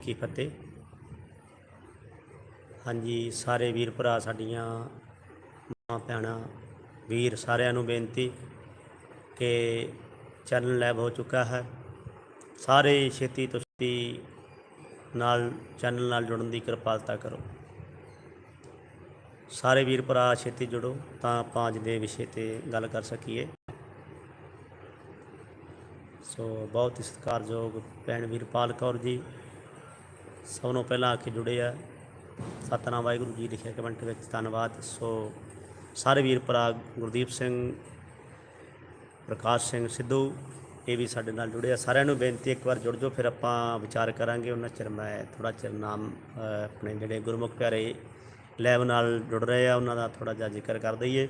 ਕੀ ਫਤਿਹ। ਹਾਂਜੀ, ਸਾਰੇ ਵੀਰ ਭਰਾ ਸਾਡੀਆਂ ਮਾਂ ਭੈਣਾਂ, ਵੀਰ ਸਾਰਿਆਂ ਨੂੰ ਬੇਨਤੀ ਕਿ ਚੈਨਲ ਲੈਬ ਹੋ ਚੁੱਕਾ ਹੈ। ਸਾਰੇ ਛੇਤੀ ਤੁਸੀਂ ਨਾਲ ਚੈਨਲ ਨਾਲ ਜੁੜਨ ਦੀ ਕਿਰਪਾਲਤਾ ਕਰੋ। ਸਾਰੇ ਵੀਰ ਭਰਾ ਛੇਤੀ ਜੁੜੋ ਤਾਂ ਆਪਾਂ ਅੱਜ ਦੇ ਵਿਸ਼ੇ ਤੇ ਗੱਲ ਕਰ ਸਕੀਏ। ਸੋ ਬਹੁਤ ਹੀ ਸਤਿਕਾਰਯੋਗ ਭੈਣ ਵੀਰਪਾਲ ਕੌਰ ਜੀ। ਸਭ ਨੂੰ ਪਹਿਲਾਂ ਆ ਕੇ ਜੁੜੇ ਆ। ਸਤਨਾਮ ਵਾਹਿਗੁਰੂ ਜੀ ਲਿਖਿਆ ਕਮੈਂਟ ਵਿੱਚ, ਧੰਨਵਾਦ। ਸੋ ਸਾਰੇ ਵੀਰ ਭਰਾ, ਗੁਰਦੀਪ ਸਿੰਘ, ਪ੍ਰਕਾਸ਼ ਸਿੰਘ ਸਿੱਧੂ, ਇਹ ਵੀ ਸਾਡੇ ਨਾਲ ਜੁੜੇ ਆ। ਸਾਰਿਆਂ ਨੂੰ ਬੇਨਤੀ ਇੱਕ ਵਾਰ ਜੁੜ ਜਾਓ, ਫਿਰ ਆਪਾਂ ਵਿਚਾਰ ਕਰਾਂਗੇ। ਉਹਨਾਂ ਚਿਰ ਮੈਂ ਥੋੜਾ ਚਿਰ ਨਾਮ ਆਪਣੇ ਜਿਹੜੇ ਗੁਰਮੁਖ ਪਿਆਰੇ ਲੈਬ ਨਾਲ ਜੁੜ ਰਹੇ ਆ, ਉਹਨਾਂ ਦਾ ਥੋੜਾ ਜਿਹਾ ਜ਼ਿਕਰ ਕਰ ਦਈਏ।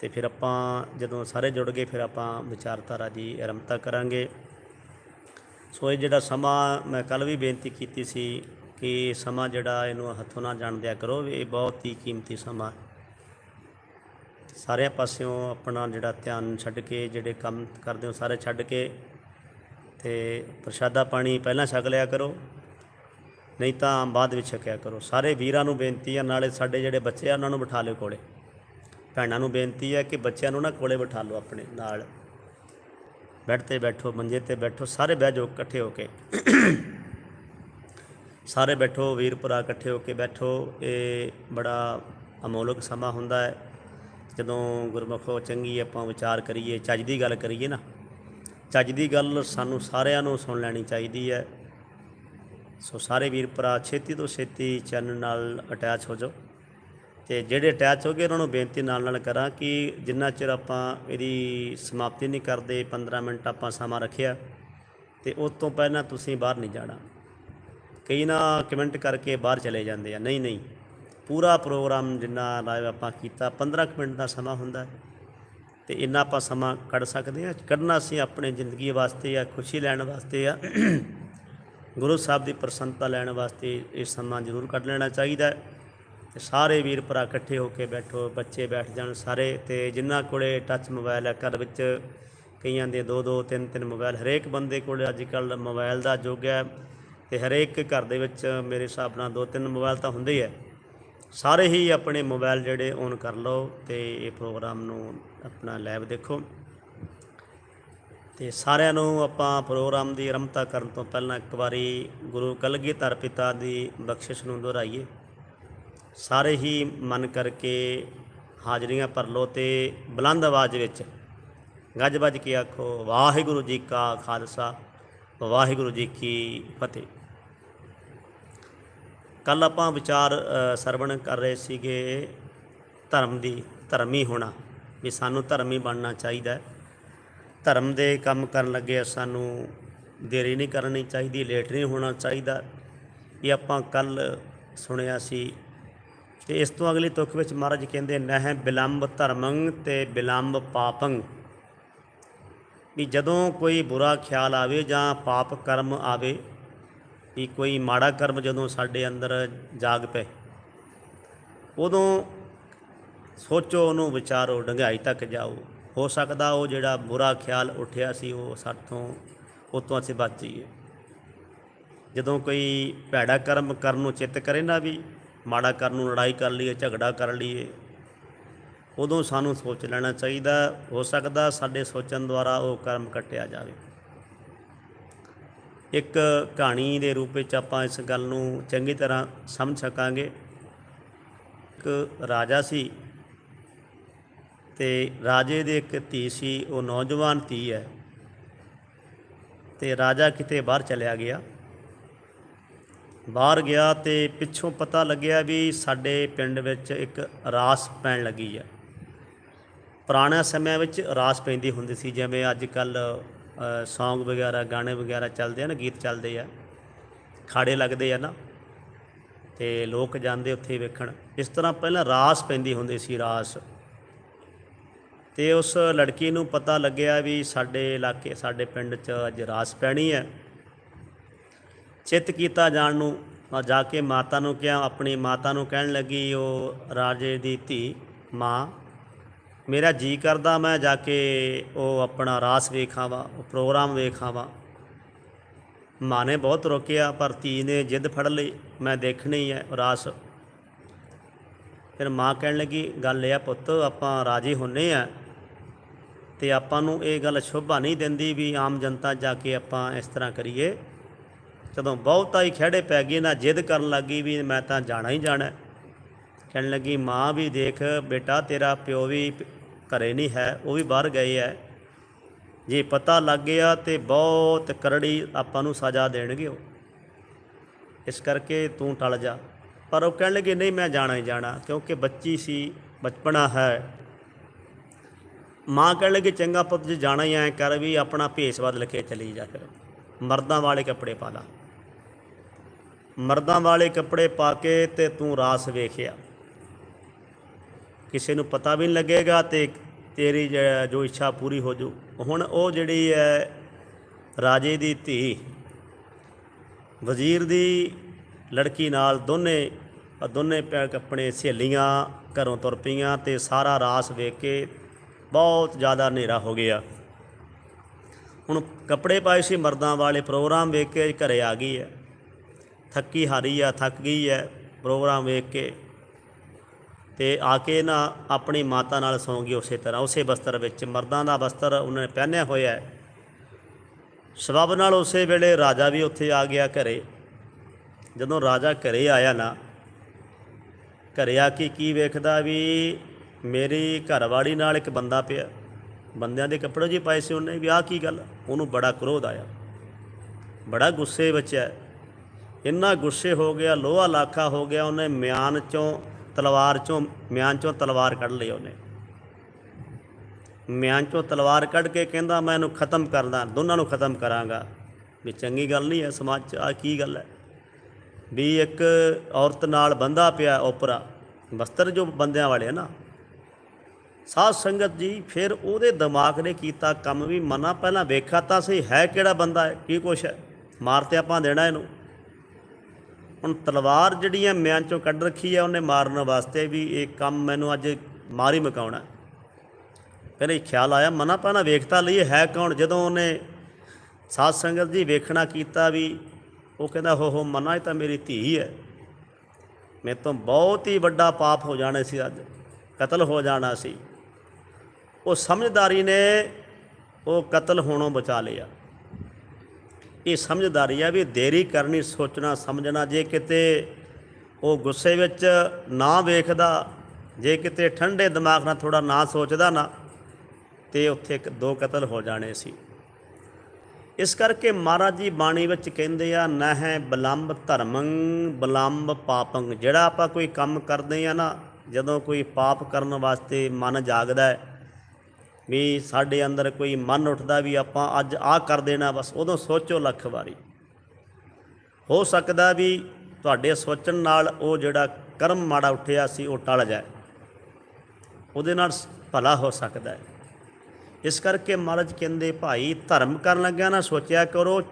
ਤੇ ਫਿਰ ਆਪਾਂ ਜਦੋਂ ਸਾਰੇ ਜੁੜ ਗਏ, ਫਿਰ ਆਪਾਂ ਵਿਚਾਰਧਾਰਾ ਦੀ ਆਰੰਭਤਾ ਕਰਾਂਗੇ। ਸੋ ਇਹ ਜਿਹੜਾ ਸਮਾਂ ਮੈਂ ਕੱਲ ਵੀ ਬੇਨਤੀ ਕੀਤੀ ਸੀ ਕਿ ਇਹ ਸਮਾਂ ਜਿਹੜਾ ਇਹਨੂੰ ਹੱਥੋਂ ਨਾ ਜਾਣ ਦਿਆ ਕਰੋ ਇਹ ਬਹੁਤ ਹੀ ਕੀਮਤੀ ਸਮਾਂ ਸਾਰਿਆਂ ਪਾਸਿਓਂ ਆਪਣਾ ਜਿਹੜਾ ਧਿਆਨ ਛੱਡ ਕੇ, ਜਿਹੜੇ ਕੰਮ ਕਰਦੇ ਹੋ ਸਾਰੇ ਛੱਡ ਕੇ ਤੇ ਪ੍ਰਸ਼ਾਦਾ ਪਾਣੀ ਪਹਿਲਾਂ ਛਕ ਲਿਆ ਕਰੋ, ਨਹੀਂ ਤਾਂ ਬਾਅਦ ਵਿੱਚ ਛਕਿਆ ਕਰੋ। ਸਾਰੇ ਵੀਰਾਂ ਨੂੰ ਬੇਨਤੀ ਆ, ਨਾਲੇ ਸਾਡੇ ਜਿਹੜੇ ਬੱਚੇ ਆ, ਉਹਨਾਂ ਨੂੰ ਬਿਠਾ ਲਿਓ ਕੋਲੇ। ਭੈਣਾਂ ਨੂੰ ਬੇਨਤੀ ਹੈ ਕਿ ਬੱਚਿਆਂ ਨੂੰ ਨਾ ਕੋਲੇ ਬਿਠਾ ਲਓ ਆਪਣੇ ਨਾਲ। ਬੈੱਡ ਤੇ ਬੈਠੋ, ਮੰਜੇ ਤੇ ਬੈਠੋ, ਸਾਰੇ ਬਹਿ ਜਾਓ ਇਕੱਠੇ ਹੋ ਕੇ। ਸਾਰੇ ਬੈਠੋ ਵੀਰ ਭਰਾ ਇਕੱਠੇ ਹੋ ਕੇ ਬੈਠੋ। ਇਹ ਬੜਾ ਅਮੋਲਕ ਸਮਾਂ ਹੁੰਦਾ ਹੈ। ਜਦੋਂ ਗੁਰਮੁਖੋ ਚੰਗੀ ਆਪਾਂ ਵਿਚਾਰ ਕਰੀਏ, ਚੱਜ ਦੀ ਗੱਲ ਕਰੀਏ ਨਾ, ਚੱਜ ਦੀ ਗੱਲ ਸਾਨੂੰ ਸਾਰਿਆਂ ਨੂੰ ਸੁਣ ਲੈਣੀ ਚਾਹੀਦੀ ਹੈ। ਸੋ ਸਾਰੇ ਵੀਰ ਭਰਾ ਛੇਤੀ ਤੋਂ ਛੇਤੀ ਚੈਨਲ ਨਾਲ ਅਟੈਚ ਹੋ ਜਾਓ। ਤੇ ਜਿਹੜੇ ਅਟੈਚ ਹੋ ਗਏ, ਉਹਨਾਂ ਨੂੰ ਬੇਨਤੀ ਨਾਲ ਨਾਲ ਕਰਾਂ ਕਿ ਜਿੰਨਾ ਚਿਰ ਆਪਾਂ ਇਹਦੀ ਸਮਾਪਤੀ ਨਹੀਂ ਕਰਦੇ 15 ਮਿੰਟ ਆਪਾਂ ਸਮਾਂ ਰੱਖਿਆ, ਤੇ ਉਸ ਤੋਂ ਪਹਿਲਾਂ ਤੁਸੀਂ ਬਾਹਰ ਨਹੀਂ ਜਾਣਾ। ਕਈ ਨਾ ਕਮੈਂਟ ਕਰਕੇ ਬਾਹਰ ਚਲੇ ਜਾਂਦੇ ਆ, ਨਹੀਂ ਨਹੀਂ। ਪੂਰਾ ਪ੍ਰੋਗਰਾਮ ਜਿੰਨਾ ਲਾਈਵ ਆਪਾਂ ਕੀਤਾ 15 ਕੁ ਮਿੰਟ ਦਾ ਸਮਾਂ ਹੁੰਦਾ ਹੈ, ਤੇ ਇੰਨਾ ਆਪਾਂ ਸਮਾਂ ਕੱਢ ਸਕਦੇ ਆ ਕੱਢਣਾ ਅਸੀਂ ਆਪਣੇ ਜ਼ਿੰਦਗੀ ਵਾਸਤੇ ਆ, ਖੁਸ਼ੀ ਲੈਣ ਵਾਸਤੇ ਆ। ਗੁਰੂ ਸਾਹਿਬ ਦੀ ਪ੍ਰਸੰਨਤਾ ਲੈਣ ਵਾਸਤੇ ਇਹ ਸਮਾਂ ਜ਼ਰੂਰ ਕੱਢ ਲੈਣਾ ਚਾਹੀਦਾ ਹੈ। ਤੇ ਸਾਰੇ ਵੀਰ ਭਰਾ ਇਕੱਠੇ ਹੋ ਕੇ ਬੈਠੋ, ਬੱਚੇ ਬੈਠ ਜਾਣ ਸਾਰੇ ਤੇ ਜਿਨ੍ਹਾਂ ਕੋਲੇ ਟੱਚ ਮੋਬਾਈਲ ਹੈ, ਘਰ ਵਿੱਚ ਕਈਆਂ ਦੇ ਦੋ ਦੋ, ਤਿੰਨ ਤਿੰਨ ਮੋਬਾਈਲ ਹਰੇਕ ਬੰਦੇ ਕੋਲ ਅੱਜ ਕੱਲ ਮੋਬਾਈਲ ਦਾ ਯੁੱਗ ਹੈ ਤੇ ਹਰੇਕ ਘਰ ਦੇ ਵਿੱਚ ਮੇਰੇ ਹਿਸਾਬ ਨਾਲ ਦੋ, ਤਿੰਨ ਮੋਬਾਈਲ ਤਾਂ ਹੁੰਦੇ ਹੀ ਹੈ। ਸਾਰੇ ਹੀ ਆਪਣੇ ਮੋਬਾਈਲ ਜਿਹੜੇ ਔਨ ਕਰ ਲਓ ਤੇ ਇਹ ਪ੍ਰੋਗਰਾਮ ਨੂੰ ਆਪਣਾ ਲਾਈਵ ਦੇਖੋ। ਤੇ ਸਾਰਿਆਂ ਨੂੰ ਆਪਾਂ ਪ੍ਰੋਗਰਾਮ ਦੀ ਆਰੰਭਤਾ ਕਰਨ ਤੋਂ ਪਹਿਲਾਂ ਇੱਕ ਵਾਰੀ ਗੁਰੂ ਕਲਗੀਧਰ ਪਿਤਾ ਦੀ ਬਖਸ਼ਿਸ਼ ਨੂੰ ਦੁਹਰਾਈਏ। ਸਾਰੇ ਹੀ ਮਨ ਕਰਕੇ ਹਾਜ਼ਰੀਆਂ ਭਰ ਲਓ ਤੇ ਬੁਲੰਦ ਆਵਾਜ਼ ਵਿੱਚ ਗੱਜ ਵੱਜ ਕੇ ਆਖੋ, ਵਾਹਿਗੁਰੂ ਜੀ ਕਾ ਖਾਲਸਾ, ਵਾਹਿਗੁਰੂ ਜੀ ਕੀ ਫਤਿਹ। ਕੱਲ ਆਪਾਂ ਵਿਚਾਰ ਸਰਵਣ ਕਰ ਰਹੇ ਸੀਗੇ ਧਰਮ ਦੀ, ਧਰਮੀ ਹੋਣਾ, ਵੀ ਸਾਨੂੰ ਧਰਮੀ ਬਣਨਾ ਚਾਹੀਦਾ ਧਰਮ ਦੇ ਕੰਮ ਕਰਨ ਲੱਗੇ ਸਾਨੂੰ ਦੇਰੀ ਨਹੀਂ ਕਰਨੀ ਚਾਹੀਦੀ, ਲੇਟ ਨਹੀਂ ਹੋਣਾ ਚਾਹੀਦਾ। ਇਹ ਆਪਾਂ ਕੱਲ ਸੁਣਿਆ ਸੀ ਤੇ ਇਸ ਤੋਂ ਅਗਲੀ ਤੁਕ ਵਿੱਚ ਮਹਾਰਾਜ ਕਹਿੰਦੇ ਨਹਿ ਬਿਲੰਬ ਧਰਮੰ ਤੇ ਬਿਲੰਬ ਪਾਪੰ। ਵੀ ਜਦੋਂ ਕੋਈ ਬੁਰਾ ਖਿਆਲ ਆਵੇ ਜਾਂ ਪਾਪ ਕਰਮ ਆਵੇ, ਵੀ ਕੋਈ ਮਾੜਾ ਕਰਮ ਜਦੋਂ ਸਾਡੇ ਅੰਦਰ ਜਾਗ ਪਏ, ਉਦੋਂ ਸੋਚੋ, ਉਹਨੂੰ ਵਿਚਾਰੋ, ਡੰਗਾਈ ਤੱਕ ਜਾਓ। ਹੋ ਸਕਦਾ ਉਹ ਜਿਹੜਾ ਬੁਰਾ ਖਿਆਲ ਉੱਠਿਆ ਸੀ, ਉਹ ਸਾਥੋਂ ਉਹ ਤੋਂ ਅਸੀਂ ਬਚ ਜਾਈਏ। ਜਦੋਂ ਕੋਈ ਭੈੜਾ ਕਰਮ ਕਰਨ ਨੂੰ ਚਿੱਤ ਕਰੇ ਨਾ ਵੀ ਮਾੜਾ ਕਰਨ ਨੂੰ ਲੜਾਈ ਕਰ ਲਈਏ, ਝਗੜਾ ਕਰ ਲਈਏ। ਉਦੋਂ ਸਾਨੂੰ ਸੋਚ ਲੈਣਾ ਚਾਹੀਦਾ, ਹੋ ਸਕਦਾ ਸਾਡੇ ਸੋਚਣ ਦੁਆਰਾ ਉਹ ਕਰਮ ਕੱਟਿਆ ਜਾਵੇ। ਇੱਕ ਕਹਾਣੀ ਦੇ ਰੂਪ ਵਿੱਚ ਆਪਾਂ ਇਸ ਗੱਲ ਨੂੰ ਚੰਗੀ ਤਰ੍ਹਾਂ ਸਮਝ ਸਕਾਂਗੇ। ਇੱਕ ਰਾਜਾ ਸੀ ਤੇ ਰਾਜੇ ਦੇ ਇੱਕ ਧੀ ਸੀ, ਉਹ ਨੌਜਵਾਨ ਧੀ ਹੈ। ਤੇ ਰਾਜਾ ਕਿਤੇ ਬਾਹਰ ਚਲਿਆ ਗਿਆ। ਬਾਹਰ ਗਿਆ ਤੇ ਪਿੱਛੋਂ ਪਤਾ ਲੱਗਿਆ ਵੀ ਸਾਡੇ ਪਿੰਡ ਵਿੱਚ ਇੱਕ ਰਾਸ ਪੈਣ ਲੱਗੀ ਹੈ। ਪੁਰਾਣੇ ਸਮਿਆਂ ਵਿੱਚ ਰਾਸ ਪੈਂਦੀ ਹੁੰਦੀ ਸੀ, ਜਿਵੇਂ ਅੱਜ ਕੱਲ ਸੌਂਗ ਵਗੈਰਾ, ਗਾਣੇ ਵਗੈਰਾ ਚੱਲਦੇ ਆ ਨਾ, ਗੀਤ ਚੱਲਦੇ ਆ। ਖਾੜੇ ਲੱਗਦੇ ਆ ਨਾ, ਤੇ ਲੋਕ ਜਾਂਦੇ ਉੱਥੇ ਵੇਖਣ। ਇਸ ਤਰ੍ਹਾਂ ਪਹਿਲਾਂ ਰਾਸ ਪੈਂਦੀ ਹੁੰਦੀ ਸੀ, ਰਾਸ। ਤੇ ਉਸ ਲੜਕੀ ਨੂੰ ਪਤਾ ਲੱਗਿਆ ਵੀ ਸਾਡੇ ਇਲਾਕੇ, ਸਾਡੇ ਪਿੰਡ 'ਚ ਅੱਜ ਰਾਸ ਪੈਣੀ ਹੈ। ਚਿੱਤ ਕੀਤਾ ਜਾਣ ਨੂੰ ਜਾ ਕੇ ਮਾਤਾ ਨੂੰ ਕਿਹਾ, ਆਪਣੀ ਮਾਤਾ ਨੂੰ ਕਹਿਣ ਲੱਗੀ, ਉਹ ਰਾਜੇ ਦੀ ਧੀ, ਮਾਂ, ਮੇਰਾ ਜੀ ਕਰਦਾ, ਮੈਂ ਜਾ ਕੇ ਉਹ ਆਪਣਾ ਰਾਸ ਵੇਖਾਵਾਂ, ਉਹ ਪ੍ਰੋਗਰਾਮ ਵੇਖਾਵਾਂ। ਮਾਂ ਨੇ ਬਹੁਤ ਰੋਕਿਆ, ਪਰ ਧੀ ਨੇ ਜਿੱਦ ਫੜ ਲਈ, ਮੈਂ ਦੇਖਣੀ ਹੈ ਰਾਸ। ਫਿਰ ਮਾਂ ਕਹਿਣ ਲੱਗੀ, ਗੱਲ ਇਹ ਆ ਪੁੱਤ, ਆਪਾਂ ਰਾਜੀ ਹੁੰਨੇ ਆ, ਤੇ ਆਪਾਂ ਨੂੰ ਇਹ ਗੱਲ ਸ਼ੋਭਾ ਨਹੀਂ ਦਿੰਦੀ ਵੀ ਆਮ ਜਨਤਾ ਜਾ ਕੇ ਆਪਾਂ ਇਸ ਤਰ੍ਹਾਂ ਕਰੀਏ। ਜਦੋਂ ਬਹੁਤਾ ਹੀ ਖਿਹੜੇ ਪੈ ਗਏ, ਨਾ ਜਿੱਦ ਕਰਨ ਲੱਗੀ ਵੀ ਮੈਂ ਤਾਂ ਜਾਣਾ ਹੀ ਜਾਣਾ ਕਹਿਣ ਲੱਗੀ, ਮਾਂ ਵੀ ਦੇਖ, ਬੇਟਾ ਤੇਰਾ, ਪਿਓ ਵੀ ਘਰੇ ਨਹੀਂ ਹੈ, ਉਹ ਵੀ ਬਾਹਰ ਗਏ ਹੈ। ਜੇ ਪਤਾ ਲੱਗ ਗਿਆ ਤੇ ਬਹੁਤ ਕਰੜੀ ਆਪਾਂ ਨੂੰ ਸਜ਼ਾ ਦੇਣਗੇ ਉਹ। ਇਸ ਕਰਕੇ ਤੂੰ ਟਲ ਜਾ। ਪਰ ਉਹ ਕਹਿਣ ਲੱਗੇ, ਨਹੀਂ, ਮੈਂ ਜਾਣਾ ਹੀ ਜਾਣਾ, ਕਿਉਂਕਿ ਬੱਚੀ ਸੀ, ਬਚਪਨਾ ਹੈ। ਮਾਂ ਕਹਿਣ ਲੱਗੀ, ਚੰਗਾ ਪੁੱਤ, ਜੇ ਜਾਣਾ ਹੀ ਐ ਕਰ ਵੀ ਆਪਣਾ ਭੇਸ ਬਦਲ ਕੇ ਚਲੀ ਜਾ ਫਿਰ। ਮਰਦਾਂ ਵਾਲੇ ਕੱਪੜੇ ਪਾ ਲਾ। ਮਰਦਾਂ ਵਾਲੇ ਕੱਪੜੇ ਪਾ ਕੇ ਤੇ ਤੂੰ ਰਾਸ ਵੇਖਿਆ। ਕਿਸੇ ਨੂੰ ਪਤਾ ਵੀ ਨਹੀਂ ਲੱਗੇਗਾ ਤੇ ਤੇਰੀ ਜ- ਜੋ ਇੱਛਾ ਪੂਰੀ ਹੋ ਜੂ। ਹੁਣ ਉਹ ਜਿਹੜੀ ਹੈ ਰਾਜੇ ਦੀ ਧੀ, ਵਜ਼ੀਰ ਦੀ ਲੜਕੀ ਨਾਲ ਦੋਨੇ ਦੋਨੇ ਪੈ ਆਪਣੇ ਸਹੇਲੀਆਂ ਘਰੋਂ ਤੁਰ ਪਈਆਂ ਤੇ ਸਾਰਾ ਰਾਸ ਵੇਖ ਕੇ ਬਹੁਤ ਜ਼ਿਆਦਾ ਹਨੇਰਾ ਹੋ ਗਿਆ। ਹੁਣ ਕੱਪੜੇ ਪਾਏ ਸੀ ਮਰਦਾਂ ਵਾਲੇ, ਪ੍ਰੋਗਰਾਮ ਵੇਖ ਕੇ ਘਰੇ ਆ ਗਈ ਹੈ ਥੱਕੀ ਹਾਰੀ ਆ, ਥੱਕ ਗਈ ਹੈ ਪ੍ਰੋਗਰਾਮ ਵੇਖ ਕੇ। ਤੇ ਆ ਕੇ ਨਾ ਆਪਣੀ ਮਾਤਾ ਨਾਲ ਸੌਂ ਗਈ ਉਸੇ ਤਰ੍ਹਾਂ, ਉਸੇ ਬਸਤਰ ਵਿੱਚ। ਮਰਦਾਂ ਦਾ ਬਸਤਰ ਉਹਨਾਂ ਨੇ ਪਹਿਨਿਆ ਹੋਇਆ ਹੈ। ਸਬਬ ਨਾਲ ਉਸੇ ਵੇਲੇ ਰਾਜਾ ਵੀ ਉੱਥੇ ਆ ਗਿਆ ਘਰੇ। ਜਦੋਂ ਰਾਜਾ ਘਰੇ ਆਇਆ ਨਾ, ਘਰੇ ਆ ਕੇ ਕੀ ਵੇਖਦਾ ਵੀ ਮੇਰੀ ਘਰਵਾਲੀ ਨਾਲ ਇੱਕ ਬੰਦਾ ਪਿਆ। ਬੰਦਿਆਂ ਦੇ ਕੱਪੜੇ ਜੀ ਪਾਏ ਸੀ ਉਹਨੇ ਵੀ ਆਹ ਕੀ ਗੱਲ? ਉਹਨੂੰ ਬੜਾ ਕ੍ਰੋਧ ਆਇਆ। ਬੜਾ ਗੁੱਸੇ ਵਿੱਚ ਹੈ। ਇੰਨਾ ਗੁੱਸੇ ਹੋ ਗਿਆ, ਲੋਹਾ ਲਾਖਾ ਹੋ ਗਿਆ, ਉਹਨੇ ਮਿਆਨ ਚੋਂ ਤਲਵਾਰ ਚੋਂ, ਮਿਆਨ ਚੋਂ ਤਲਵਾਰ ਕੱਢ ਲਈ ਉਹਨੇ। ਮਿਆਨ ਚੋਂ ਤਲਵਾਰ ਕੱਢ ਕੇ ਕਹਿੰਦਾ, ਮੈਂ ਇਹਨੂੰ ਖਤਮ ਕਰਦਾ, ਦੋਨਾਂ ਨੂੰ ਖਤਮ ਕਰਾਂਗਾ। ਵੀ ਚੰਗੀ ਗੱਲ ਨਹੀਂ ਹੈ ਸਮਾਜ 'ਚ ਆ ਕੀ ਗੱਲ ਹੈ? ਵੀ ਇੱਕ ਔਰਤ ਨਾਲ ਬੰਦਾ ਪਿਆ ਓਪਰਾ, ਬਸਤਰ ਜੋ ਬੰਦਿਆਂ ਵਾਲੇ ਆ ਨਾ, ਸਾਧ ਸੰਗਤ ਜੀ, ਫਿਰ ਉਹਦੇ ਦਿਮਾਗ ਨੇ ਕੀਤਾ ਕੰਮ ਵੀ, ਮਨਾ ਪਹਿਲਾਂ ਵੇਖਾ ਤਾਂ ਸਹੀ ਹੈ ਕਿਹੜਾ ਬੰਦਾ ਹੈ, ਕੀ ਕੁਛ ਹੈ? ਮਾਰ ਤੇ ਆਪਾਂ ਦੇਣਾ ਇਹਨੂੰ। ਹੁਣ ਤਲਵਾਰ ਜਿਹੜੀ ਹੈ ਮਿਆਂ ਚੋਂ ਕੱਢ ਰੱਖੀ ਹੈ ਉਹਨੇ ਮਾਰਨ ਵਾਸਤੇ ਵੀ ਇਹ ਕੰਮ ਮੈਨੂੰ ਅੱਜ ਮਾਰੀ ਹੀ ਮਕਾਉਣਾ ਹੈ। ਖਿਆਲ ਆਇਆ? ਮਨਾ ਪਹਿਲਾਂ ਵੇਖਤਾ ਲਈ ਹੈ ਕੌਣ? ਜਦੋਂ ਉਹਨੇ ਸਾਧ ਸੰਗਤ ਜੀ ਵੇਖਣਾ ਕੀਤਾ ਵੀ, ਉਹ ਕਹਿੰਦਾ, ਹੋ ਹੋ, ਮਨਾ, ਇਹ ਤਾਂ ਮੇਰੀ ਧੀ ਹੈ। ਮੇਰੇ ਤੋਂ ਬਹੁਤ ਹੀ ਵੱਡਾ ਪਾਪ ਹੋ ਜਾਣਾ ਸੀ ਅੱਜ, ਕਤਲ ਹੋ ਜਾਣਾ ਸੀ। ਉਹ ਸਮਝਦਾਰੀ ਨੇ ਉਹ ਕਤਲ ਹੋਣੋਂ ਬਚਾ ਲਿਆ। ਇਹ ਸਮਝਦਾਰੀ ਆ ਵੀ ਦੇਰੀ ਕਰਨੀ, ਸੋਚਣਾ, ਸਮਝਣਾ, ਜੇ ਕਿਤੇ ਉਹ ਗੁੱਸੇ ਵਿੱਚ ਨਾ ਵੇਖਦਾ, ਜੇ ਕਿਤੇ ਠੰਡੇ ਦਿਮਾਗ ਨਾਲ ਥੋੜਾ ਨਾ ਸੋਚਦਾ ਨਾ, ਤੇ ਉੱਥੇ ਇੱਕ ਦੋ ਕਤਲ ਹੋ ਜਾਣੇ ਸੀ। ਇਸ ਕਰਕੇ ਮਹਾਰਾਜ ਜੀ ਬਾਣੀ ਵਿੱਚ ਕਹਿੰਦੇ ਆ, ਨਹਿ ਬਲੰਬ ਧਰਮੰ, ਬਲੰਬ ਪਾਪੰ। ਜਿਹੜਾ ਆਪਾਂ ਕੋਈ ਕੰਮ ਕਰਦੇ ਆ ਨਾ, ਜਦੋਂ ਕੋਈ ਪਾਪ ਕਰਨ ਵਾਸਤੇ ਮਨ ਜਾਗਦਾ ਹੈ ਵੀ ਸਾਡੇ ਅੰਦਰ ਕੋਈ ਮਨ ਉੱਠਦਾ ਵੀ ਆਪਾਂ ਅੱਜ ਆਹ ਕਰ ਦੇਣਾ, ਬਸ ਉਦੋਂ ਸੋਚੋ ਲੱਖ ਵਾਰੀ। ਹੋ ਸਕਦਾ ਵੀ ਤੁਹਾਡੇ ਸੋਚਣ ਨਾਲ ਉਹ ਜਿਹੜਾ ਕਰਮ ਮਾੜਾ ਉੱਠਿਆ ਸੀ, ਉਹ ਟਲ ਜਾਏ। ਉਹਦੇ ਨਾਲ ਭਲਾ ਹੋ ਸਕਦਾ ਹੈ। ਇਸ ਕਰਕੇ ਮਹਾਰਾਜ ਕਹਿੰਦੇ, ਭਾਈ, ਧਰਮ ਕਰਨ ਲੱਗਿਆ ਨਾ, ਸੋਚਿਆ ਕਰੋ।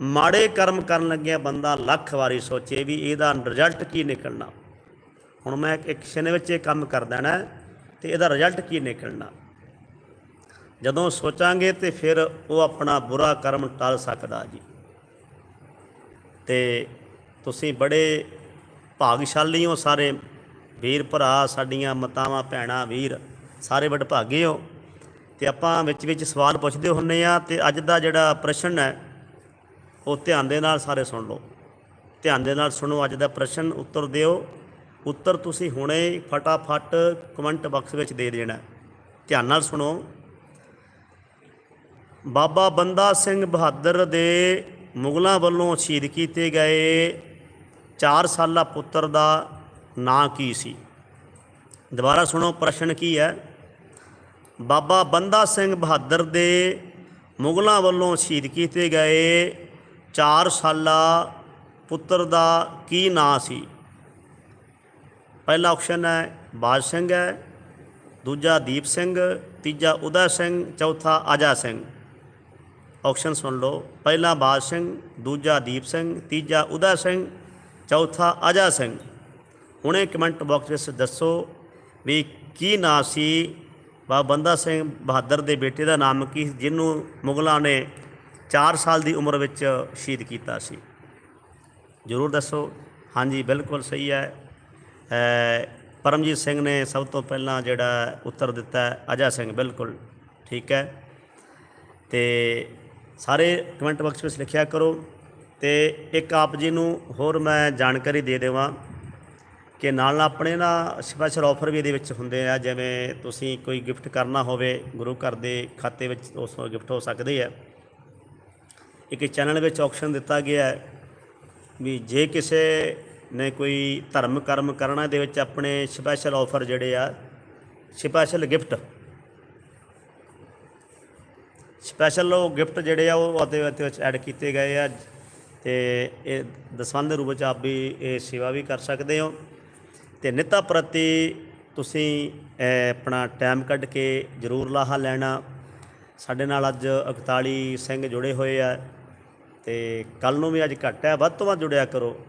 ਮਾੜੇ ਕਰਮ ਕਰਨ ਲੱਗਿਆ, ਬੰਦਾ ਲੱਖ ਵਾਰੀ ਸੋਚੇ ਵੀ ਇਹਦਾ ਰਿਜ਼ਲਟ ਕੀ ਨਿਕਲਣਾ। ਹੁਣ ਮੈਂ ਇੱਕ ਕਿਸੇ ਵਿੱਚ ਇਹ ਕੰਮ ਕਰ ਦੇਣਾ ਹੈ ਤੇ ਇਹਦਾ ਰਿਜ਼ਲਟ ਕੀ ਨਿਕਲਣਾ? ਜਦੋਂ ਸੋਚਾਂਗੇ ਤੇ ਫਿਰ ਉਹ ਆਪਣਾ ਬੁਰਾ ਕਰਮ ਟਲ ਸਕਦਾ ਜੀ। ਤੇ ਤੁਸੀਂ ਬੜੇ ਭਾਗਸ਼ਾਲੀ ਹੋ ਸਾਰੇ। ਵੀਰ ਭਰਾ ਸਾਡੀਆਂ, ਮਾਤਾਵਾਂ, ਭੈਣਾਂ, ਵੀਰ, ਸਾਰੇ ਵੱਡ ਭਾਗੇ ਹੋ। ਤੇ ਆਪਾਂ ਵਿੱਚ ਵਿੱਚ ਸਵਾਲ ਪੁੱਛਦੇ ਹੁੰਨੇ ਆ ਤੇ ਅੱਜ ਦਾ ਜਿਹੜਾ ਪ੍ਰਸ਼ਨ ਹੈ, ਉਹ ਧਿਆਨ ਦੇ ਨਾਲ ਸਾਰੇ ਸੁਣ ਲਓ। ਧਿਆਨ ਦੇ ਨਾਲ ਸੁਣੋ, ਅੱਜ ਦਾ ਪ੍ਰਸ਼ਨ ਉੱਤਰ ਦਿਓ। ਉੱਤਰ ਤੁਸੀਂ ਹੁਣੇ ਫਟਾਫਟ ਕਮੈਂਟ ਬਾਕਸ ਵਿੱਚ ਦੇ ਦੇਣਾ। ਧਿਆਨ ਨਾਲ ਸੁਣੋ। ਬਾਬਾ ਬੰਦਾ ਸਿੰਘ ਬਹਾਦਰ ਦੇ ਮੁਗਲਾਂ ਵੱਲੋਂ ਸ਼ਹੀਦ ਕੀਤੇ ਗਏ 4 ਸਾਲਾ ਪੁੱਤਰ ਦਾ ਨਾਂ ਕੀ ਸੀ? ਦੁਬਾਰਾ ਸੁਣੋ, ਪ੍ਰਸ਼ਨ ਕੀ ਹੈ? ਬਾਬਾ ਬੰਦਾ ਸਿੰਘ ਬਹਾਦਰ ਦੇ ਮੁਗਲਾਂ ਵੱਲੋਂ ਸ਼ਹੀਦ ਕੀਤੇ ਗਏ 4 ਸਾਲਾ ਪੁੱਤਰ ਦਾ ਕੀ ਨਾਂ ਸੀ? ਪਹਿਲਾ ਆਪਸ਼ਨ ਹੈ ਬਾਜ ਸਿੰਘ ਹੈ, ਦੂਜਾ ਦੀਪ ਸਿੰਘ, ਤੀਜਾ ਉਦਾ ਸਿੰਘ, ਚੌਥਾ ਆਜਾ ਸਿੰਘ। ਆਪਸ਼ਨ ਸੁਣ ਲਓ। ਪਹਿਲਾ ਬਾਜ ਸਿੰਘ ਦੂਜਾ ਦੀਪ ਸਿੰਘ ਤੀਜਾ ਉਦਾ ਸਿੰਘ ਚੌਥਾ ਅਜਾ ਸਿੰਘ। ਹੁਣੇ ਕਮੈਂਟ ਬਾਕਸ ਵਿੱਚ ਦੱਸੋ ਵੀ ਕੀ ਨਾਂ ਸੀ ਬਾਬਾ ਬੰਦਾ ਸਿੰਘ ਬਹਾਦਰ ਦੇ ਬੇਟੇ ਦਾ ਨਾਮ ਕੀ ਸੀ, ਜਿਹਨੂੰ ਮੁਗਲਾਂ ਨੇ 4 ਸਾਲ ਦੀ ਉਮਰ ਵਿੱਚ ਸ਼ਹੀਦ ਕੀਤਾ ਸੀ। ਜ਼ਰੂਰ ਦੱਸੋ। ਹਾਂਜੀ ਬਿਲਕੁਲ ਸਹੀ ਹੈ। ਪਰਮਜੀਤ ਸਿੰਘ ਨੇ ਸਭ ਤੋਂ ਪਹਿਲਾਂ ਜਿਹੜਾ ਉੱਤਰ ਦਿੱਤਾ ਅਜਾ ਸਿੰਘ ਬਿਲਕੁਲ ਠੀਕ ਹੈ। ਤੇ ਸਾਰੇ ਕਮੈਂਟ ਬਾਕਸ ਵਿੱਚ ਲਿਖਿਆ ਕਰੋ ਤੇ ਇੱਕ ਆਪ ਜੀ ਨੂੰ ਹੋਰ ਮੈਂ ਜਾਣਕਾਰੀ ਦੇ ਦੇਵਾਂ ਕਿ ਨਾਲ ਨਾਲ ਆਪਣੇ ਨਾ ਸਪੈਸ਼ਲ ਆਫਰ ਵੀ ਇਹਦੇ ਵਿੱਚ ਹੁੰਦੇ ਆ, ਜਿਵੇਂ ਤੁਸੀਂ ਕੋਈ ਗਿਫਟ ਕਰਨਾ ਹੋਵੇ, ਗੁਰੂ ਘਰ ਦੇ ਖਾਤੇ ਵਿੱਚ ਉਸ ਨੂੰ ਗਿਫਟ ਹੋ ਸਕਦੇ ਆ। ਇੱਕ ਚੈਨਲ ਵਿੱਚ ਆਪਸ਼ਨ ਦਿੱਤਾ ਗਿਆ ਹੈ ਵੀ ਜੇ ਕਿਸੇ ਨੇ ਕੋਈ ਧਰਮ ਕਰਮ ਕਰਨਾ ਦੇ ਵਿੱਚ ਆਪਣੇ ਸਪੈਸ਼ਲ ਆਫਰ ਜਿਹੜੇ ਆ ਸਪੈਸ਼ਲ ਗਿਫਟ ਸਪੈਸ਼ਲ ਉਹ ਗਿਫਟ ਜਿਹੜੇ ਆ, ਉਹ ਉਹਦੇ ਵਿੱਚ- ਵਿੱਚ ਐਡ ਕੀਤੇ ਗਏ ਆ। ਤੇ ਇਹ ਦਸਵੰਧ ਰੂਪ ਵਿੱਚ ਆਪ ਵੀ ਇਹ ਸੇਵਾ ਵੀ ਕਰ ਸਕਦੇ ਹੋ। ਤੇ ਨਿੱਤਾ ਪ੍ਰਤੀ ਤੁਸੀਂ ਆਪਣਾ ਟਾਈਮ ਕੱਢ ਕੇ ਜ਼ਰੂਰ ਲਾਹਾ ਲੈਣਾ। ਸਾਡੇ ਨਾਲ ਅੱਜ 41 ਸਿੰਘ ਜੁੜੇ ਹੋਏ ਆ। ਤੇ ਕੱਲ ਨੂੰ ਵੀ ਅੱਜ ਘੱਟ ਹੈ, ਵੱਧ ਤੋਂ ਵੱਧ ਜੁੜਿਆ ਕਰੋ।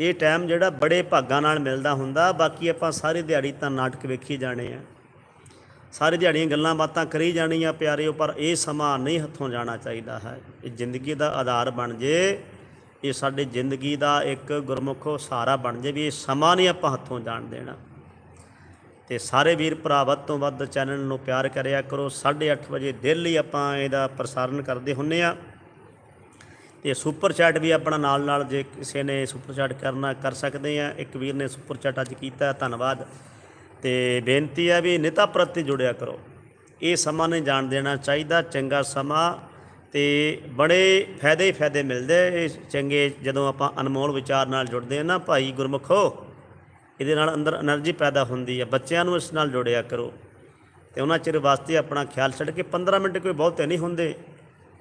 ਇਹ ਟਾਈਮ ਜਿਹੜਾ ਬੜੇ ਭਾਗਾਂ ਨਾਲ ਮਿਲਦਾ ਹੁੰਦਾ, ਬਾਕੀ ਆਪਾਂ ਸਾਰੀ ਦਿਹਾੜੀ ਤਾਂ ਨਾਟਕ ਵੇਖੀ ਜਾਣੇ ਆ। ਸਾਰੀ ਦਿਹਾੜੀਆਂ ਗੱਲਾਂ ਬਾਤਾਂ ਕਰੀ ਜਾਣੀਆਂ ਪਿਆਰਿਓ, ਪਰ ਇਹ ਸਮਾਂ ਨਹੀਂ ਹੱਥੋਂ ਜਾਣਾ ਚਾਹੀਦਾ ਹੈ। ਇਹ ਜ਼ਿੰਦਗੀ ਦਾ ਆਧਾਰ ਬਣ ਜੇ, ਇਹ ਸਾਡੀ ਜ਼ਿੰਦਗੀ ਦਾ ਇੱਕ ਗੁਰਮੁਖੋ ਸਹਾਰਾ ਬਣ ਜੇ ਵੀ ਇਹ ਸਮਾਂ ਨਹੀਂ ਆਪਾਂ ਹੱਥੋਂ ਜਾਣ ਦੇਣਾ। ਤੇ ਸਾਰੇ ਵੀਰ ਭਰਾ, ਵੱਧ ਤੋਂ ਵੱਧ ਚੈਨਲ ਨੂੰ ਪਿਆਰ ਕਰਿਆ ਕਰੋ। 8:30 ਵਜੇ ਡੇਲੀ ਆਪਾਂ ਇਹਦਾ ਪ੍ਰਸਾਰਣ ਕਰਦੇ ਹੁੰਨੇ ਆ। ਤੇ ਸੁਪਰ ਚੈਟ ਵੀ ਆਪਣਾ ਨਾਲ ਨਾਲ ਜੇ ਕਿਸੇ ਨੇ ਸੁਪਰ ਚੈਟ ਕਰਨਾ, ਕਰ ਸਕਦੇ ਆ। ਇੱਕ ਵੀਰ ਨੇ ਸੁਪਰ ਚੈਟ ਅੱਜ ਕੀਤਾ, ਧੰਨਵਾਦ। ਤੇ ਬੇਨਤੀ ਆ ਵੀ ਨਿਤਾ ਪ੍ਰਤੀ ਜੁੜਿਆ ਕਰੋ। ਇਹ ਸਮਾਂ ਨਹੀਂ ਜਾਣ ਦੇਣਾ ਚਾਹੀਦਾ, ਚੰਗਾ ਸਮਾਂ ਤੇ ਬੜੇ ਫਾਇਦੇ ਹੀ ਫਾਇਦੇ ਮਿਲਦੇ ਇਹ ਚੰਗੇ ਜਦੋਂ ਆਪਾਂ ਅਨਮੋਲ ਵਿਚਾਰ ਨਾਲ ਜੁੜਦੇ ਆ ਨਾ, ਭਾਈ ਗੁਰਮਖੋ, ਇਹਦੇ ਨਾਲ ਅੰਦਰ એનર્ਜੀ ਪੈਦਾ ਹੁੰਦੀ ਹੈ ਬੱਚਿਆਂ ਨੂੰ ਇਸ ਨਾਲ ਜੋੜਿਆ ਕਰੋ। ਤੇ ਉਹਨਾਂ ਚਿਰ ਵਾਸਤੇ ਆਪਣਾ ਖਿਆਲ ਛੱਡ ਕੇ 15 ਮਿੰਟ ਕੋਈ ਬਹੁਤੇ ਨਹੀਂ ਹੁੰਦੇ।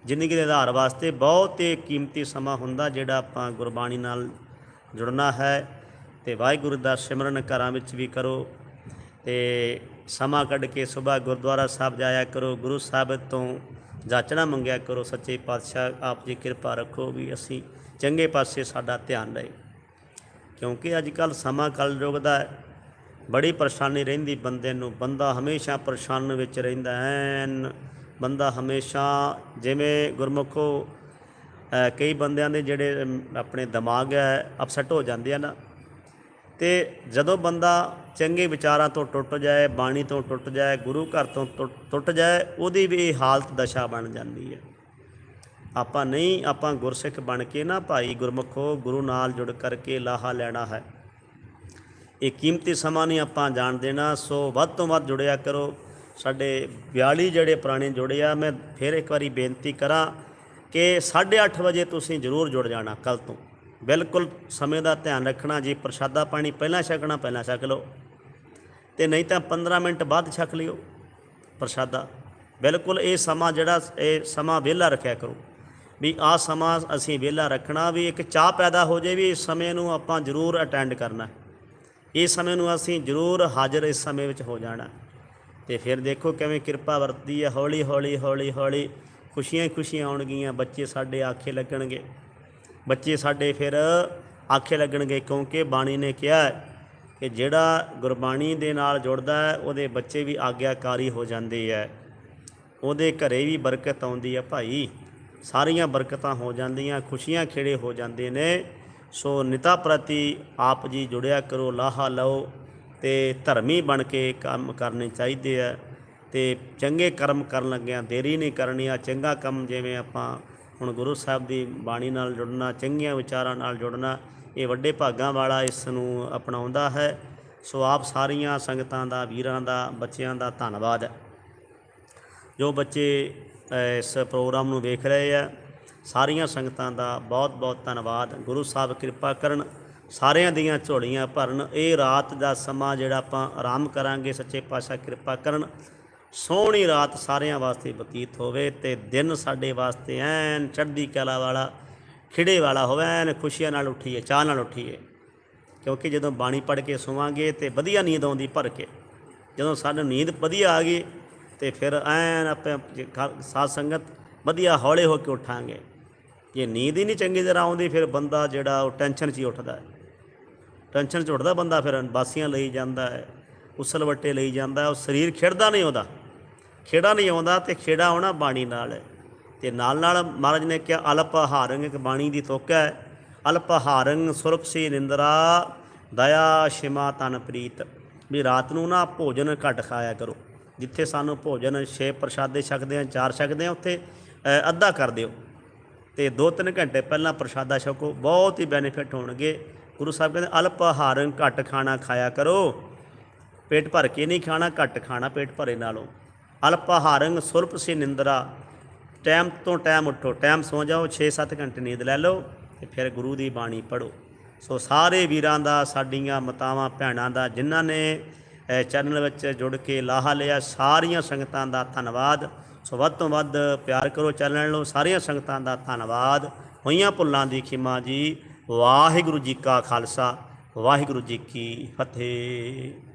ਜ਼ਿੰਦਗੀ ਦੇ ਆਧਾਰ ਵਾਸਤੇ ਬਹੁਤ ਹੀ ਕੀਮਤੀ ਸਮਾਂ ਹੁੰਦਾ ਜਿਹੜਾ ਆਪਾਂ ਗੁਰਬਾਣੀ ਨਾਲ ਜੁੜਨਾ ਹੈ। ਤੇ ਵਾਹਿਗੁਰੂ ਦਾ ਸਿਮਰਨ ਘਰਾਂ ਵਿੱਚ ਵੀ ਕਰੋ। ਤੇ ਸਮਾਂ ਕੱਢ ਕੇ ਸਵੇਰ ਗੁਰਦੁਆਰਾ ਸਾਹਿਬ ਜਾਇਆ ਕਰੋ, ਗੁਰੂ ਸਾਹਿਬ ਤੋਂ ਜਾਚਣਾ ਮੰਗਿਆ ਕਰੋ, ਸੱਚੇ ਪਾਤਸ਼ਾਹ ਆਪ ਜੀ ਕਿਰਪਾ ਰੱਖੋ ਵੀ ਅਸੀਂ ਚੰਗੇ ਪਾਸੇ ਸਾਡਾ ਧਿਆਨ ਰਹੇ ਕਿਉਂਕਿ ਅੱਜ ਕੱਲ ਸਮਾਂ ਕਲਯੁਗ ਦਾ ਬੜੀ ਪਰੇਸ਼ਾਨੀ ਰਹਿੰਦੀ ਬੰਦੇ ਨੂੰ, ਬੰਦਾ ਹਮੇਸ਼ਾ ਪਰੇਸ਼ਾਨ ਵਿੱਚ ਰਹਿੰਦਾ, ਐਨ ਬੰਦਾ ਹਮੇਸ਼ਾ ਜਿਵੇਂ ਗੁਰਮੁਖੋ ਕਈ ਬੰਦਿਆਂ ਦੇ ਜਿਹੜੇ ਆਪਣੇ ਦਿਮਾਗ ਹੈ ਅਪਸੈਟ ਹੋ ਜਾਂਦੇ ਆ ਨਾ। ਤੇ ਜਦੋਂ ਬੰਦਾ ਚੰਗੇ ਵਿਚਾਰਾਂ ਤੋਂ ਟੁੱਟ ਜਾਏ, ਬਾਣੀ ਤੋਂ ਟੁੱਟ ਜਾਏ, ਗੁਰੂ ਘਰ ਤੋਂ ਟੁੱਟ- ਟੁੱਟ ਜਾਏ, ਉਹਦੀ ਵੀ ਹਾਲਤ ਦਸ਼ਾ ਬਣ ਜਾਂਦੀ ਹੈ। ਆਪਾਂ ਨਹੀਂ, ਆਪਾਂ ਗੁਰਸਿੱਖ ਬਣ ਕੇ ਨਾ ਭਾਈ ਗੁਰਮੁਖੋ ਗੁਰੂ ਨਾਲ ਜੁੜ ਕਰਕੇ ਲਾਹਾ ਲੈਣਾ ਹੈ। ਇਹ ਕੀਮਤੀ ਸਮਾਂ ਨਹੀਂ ਆਪਾਂ ਜਾਣ ਦੇਣਾ, ਸੋ ਵੱਧ ਤੋਂ ਵੱਧ ਜੁੜਿਆ ਕਰੋ। ਸਾਡੇ 42 ਜਿਹੜੇ ਪੁਰਾਣੇ ਜੁੜੇ ਆ, ਮੈਂ ਫਿਰ ਇੱਕ ਵਾਰੀ ਬੇਨਤੀ ਕਰਾਂ ਕਿ 8:30 ਵਜੇ ਤੁਸੀਂ ਜ਼ਰੂਰ ਜੁੜ ਜਾਣਾ ਕੱਲ ਤੋਂ। ਬਿਲਕੁਲ ਸਮੇਂ ਦਾ ਧਿਆਨ ਰੱਖਣਾ, ਜੀ ਪ੍ਰਸ਼ਾਦਾ ਪਾਣੀ ਪਹਿਲਾਂ ਛਕਣਾ, ਪਹਿਲਾਂ ਛਕ ਲਓ। ਤੇ ਨਹੀਂ ਤਾਂ 15 ਮਿੰਟ ਬਾਅਦ ਛਕ ਲਿਓ ਪ੍ਰਸ਼ਾਦਾ। ਬਿਲਕੁਲ ਇਹ ਸਮਾਂ ਜਿਹੜਾ, ਇਹ ਸਮਾਂ ਵਿਹਲਾ ਰੱਖਿਆ ਕਰੋ। ਵੀ ਆ ਸਮਾਂ ਅਸੀਂ ਵਿਹਲਾ ਰੱਖਣਾ, ਵੀ ਇੱਕ ਚਾਹ ਪੈਦਾ ਹੋ ਜੇ ਵੀ ਇਸ ਸਮੇਂ ਨੂੰ ਆਪਾਂ ਜ਼ਰੂਰ ਅਟੈਂਡ ਕਰਨਾ। ਇਸ ਸਮੇਂ ਨੂੰ ਅਸੀਂ ਜ਼ਰੂਰ ਹਾਜ਼ਰ ਇਸ ਸਮੇਂ ਵਿੱਚ ਹੋ ਜਾਣਾ। ਤੇ ਫਿਰ ਦੇਖੋ ਕਿਵੇਂ ਕਿਰਪਾ ਵਰਤਦੀ ਹੈ ਹੌਲੀ ਹੌਲੀ ਹੌਲੀ ਹੌਲੀ ਖੁਸ਼ੀਆਂ ਹੀ ਖੁਸ਼ੀਆਂ ਆਉਣਗੀਆਂ, ਬੱਚੇ ਸਾਡੇ ਆਖੇ ਲੱਗਣਗੇ। ਬੱਚੇ ਸਾਡੇ ਫਿਰ ਆਖੇ ਲੱਗਣਗੇ, ਕਿਉਂਕਿ ਬਾਣੀ ਨੇ ਕਿਹਾ ਕਿ ਜਿਹੜਾ ਗੁਰਬਾਣੀ ਦੇ ਨਾਲ ਜੁੜਦਾ ਹੈ, ਉਹਦੇ ਬੱਚੇ ਵੀ ਆਗਿਆਕਾਰੀ ਹੋ ਜਾਂਦੇ ਹੈ ਉਹਦੇ ਘਰੇ ਵੀ ਬਰਕਤ ਆਉਂਦੀ ਹੈ ਭਾਈ। ਸਾਰੀਆਂ ਬਰਕਤਾਂ ਹੋ ਜਾਂਦੀਆਂ, ਖੁਸ਼ੀਆਂ ਖੇੜੇ ਹੋ ਜਾਂਦੇ ਨੇ। ਸੋ ਨਿਤਾ ਪ੍ਰਤੀ ਆਪ ਜੀ ਜੁੜਿਆ ਕਰੋ, ਲਾਹਾ ਲਓ ਤੇ ਧਰਮੀ ਬਣ ਕੇ ਕੰਮ ਕਰਨੇ ਚਾਹੀਦੇ ਆ। ਤੇ ਚੰਗੇ ਕਰਮ ਕਰਨ ਲੱਗਿਆਂ, ਦੇਰੀ ਨਹੀਂ ਕਰਨੀ ਆ। ਚੰਗਾ ਕੰਮ ਜਿਵੇਂ ਆਪਾਂ ਹੁਣ ਗੁਰੂ ਸਾਹਿਬ ਦੀ ਬਾਣੀ ਨਾਲ ਜੁੜਨਾ, ਚੰਗੀਆਂ ਵਿਚਾਰਾਂ ਨਾਲ ਜੁੜਨਾ ਇਹ ਵੱਡੇ ਭਾਗਾਂ ਵਾਲਾ ਇਸ ਨੂੰ ਅਪਣਾਉਂਦਾ ਹੈ। ਸੋ ਆਪ ਸਾਰੀਆਂ ਸੰਗਤਾਂ ਦਾ, ਵੀਰਾਂ ਦਾ, ਬੱਚਿਆਂ ਦਾ ਧੰਨਵਾਦ ਹੈ। ਜੋ ਬੱਚੇ ਇਸ ਪ੍ਰੋਗਰਾਮ ਨੂੰ ਵੇਖ ਰਹੇ ਆ ਸਾਰੀਆਂ ਸੰਗਤਾਂ ਦਾ ਬਹੁਤ ਬਹੁਤ ਧੰਨਵਾਦ। ਗੁਰੂ ਸਾਹਿਬ ਕਿਰਪਾ ਕਰਨ, ਸਾਰਿਆਂ ਦੀਆਂ ਝੋਲੀਆਂ ਭਰਨ। ਇਹ ਰਾਤ ਦਾ ਸਮਾਂ ਜਿਹੜਾ ਆਪਾਂ ਆਰਾਮ ਕਰਾਂਗੇ, ਸੱਚੇ ਪਾਤਸ਼ਾਹ ਕਿਰਪਾ ਕਰਨ, ਸੋਹਣੀ ਰਾਤ ਸਾਰਿਆਂ ਵਾਸਤੇ ਬਤੀਤ ਹੋਵੇ ਤੇ ਦਿਨ ਸਾਡੇ ਵਾਸਤੇ ਐਨ ਚੜ੍ਹਦੀ ਕਲਾ ਵਾਲਾ ਖਿੜੇ ਵਾਲਾ ਹੋਵੇ, ਐਨ ਖੁਸ਼ੀਆਂ ਨਾਲ ਉੱਠੀਏ, ਚਾਹ ਨਾਲ ਉੱਠੀਏ। ਕਿਉਂਕਿ ਜਦੋਂ ਬਾਣੀ ਪੜ੍ਹ ਕੇ ਸੋਵਾਂਗੇ ਤੇ ਵਧੀਆ ਨੀਂਦ ਆਉਂਦੀ ਭਰ ਕੇ। ਜਦੋਂ ਸਾਨੂੰ ਨੀਂਦ ਵਧੀਆ ਆ ਗਈ ਤੇ ਫਿਰ ਐਨ ਆਪਾਂ ਜੇ ਘਰ- ਸਾਧ ਸੰਗਤ ਵਧੀਆ ਹੌਲੇ ਹੋ ਕੇ ਉੱਠਾਂਗੇ। ਜੇ ਨੀਂਦ ਹੀ ਨਹੀਂ ਚੰਗੀ ਤਰ੍ਹਾਂ ਆਉਂਦੀ, ਫਿਰ ਬੰਦਾ ਜਿਹੜਾ ਉਹ ਟੈਨਸ਼ਨ 'ਚ ਹੀ ਉੱਠਦਾ ਹੈ। ਟੈਨਸ਼ਨ 'ਚ ਉੱਠਦਾ ਬੰਦਾ ਫਿਰ ਬਾਸੀਆਂ ਲਈ ਜਾਂਦਾ ਹੈ, ਉਸਲ ਵੱਟੇ ਲਈ ਜਾਂਦਾ ਉਹ ਸਰੀਰ ਖੇਡਦਾ ਨਹੀਂ ਆਉਂਦਾ। ਖੇੜਾ ਨਹੀਂ ਆਉਂਦਾ ਤੇ ਖੇੜਾ ਆਉਣਾ ਬਾਣੀ ਨਾਲ ਹੈ। ਤੇ ਨਾਲ ਨਾਲ ਮਹਾਰਾਜ ਨੇ ਕਿਹਾ, ਅਲਪ ਹਾਰੰਗ ਇੱਕ ਬਾਣੀ ਦੀ ਤੁਕ ਹੈ। ਅਲਪ ਹਾਰੰਗ ਸੁਰਪ ਸੀ ਨਿੰਦਰਾ, ਦਇਆ ਸ਼ਿਮਾ ਤਨ ਪ੍ਰੀਤ। ਵੀ ਰਾਤ ਨੂੰ ਨਾ ਭੋਜਨ ਘੱਟ ਖਾਇਆ ਕਰੋ। ਜਿੱਥੇ ਸਾਨੂੰ ਭੋਜਨ ਛੇ ਪ੍ਰਸ਼ਾਦੇ ਛਕਦੇ ਆ, ਚਾਰ ਛਕਦੇ ਆ, ਉੱਥੇ ਅੱਧਾ ਕਰ ਦਿਓ। ਤੇ 2-3 ਘੰਟੇ ਪਹਿਲਾਂ ਪ੍ਰਸ਼ਾਦਾ ਛਕੋ, ਬਹੁਤ ਹੀ ਬੈਨੀਫਿਟ ਹੋਣਗੇ। ਗੁਰੂ ਸਾਹਿਬ ਕਹਿੰਦੇ, ਅਲਪ ਆਹਾਰੰ ਘੱਟ ਖਾਣਾ ਖਾਇਆ ਕਰੋ। ਪੇਟ ਭਰ ਕੇ ਨਹੀਂ ਖਾਣਾ, ਘੱਟ ਖਾਣਾ ਪੇਟ ਭਰੇ ਨਾਲੋਂ। ਅਲਪ ਆਹਾਰੰ ਸੁਰਪ ਸੇ ਨਿੰਦਰਾ ਟਾਈਮ ਤੋਂ ਟਾਈਮ ਉੱਠੋ, ਟਾਈਮ ਸੌ ਜਾਓ 6-7 ਘੰਟੇ ਨੀਂਦ ਲੈ ਲਓ ਤੇ ਫਿਰ ਗੁਰੂ ਦੀ ਬਾਣੀ ਪੜੋ ਸੋ ਸਾਰੇ ਵੀਰਾਂ ਦਾ, ਸਾਡੀਆਂ ਮਤਾਵਾਂ, ਭੈਣਾਂ ਦਾ, ਜਿਨ੍ਹਾਂ ਨੇ ਚੈਨਲ ਵਿੱਚ ਜੁੜ ਕੇ ਲਾਹਾ ਲਿਆ, ਸਾਰੀਆਂ ਸੰਗਤਾਂ ਦਾ ਧੰਨਵਾਦ। ਸੋ ਵੱਧ ਤੋਂ ਵੱਧ ਪਿਆਰ ਕਰੋ ਚੈਨਲ ਨੂੰ, ਸਾਰੀਆਂ ਸੰਗਤਾਂ ਦਾ ਧੰਨਵਾਦ। ਹੋਈਆਂ ਭੁੱਲਾਂ ਦੀ ਖਿਮਾ ਜੀ, ਵਾਹਿਗੁਰੂ ਜੀ ਕਾ ਖਾਲਸਾ, ਵਾਹਿਗੁਰੂ ਜੀ ਕੀ ਫਤਿਹ।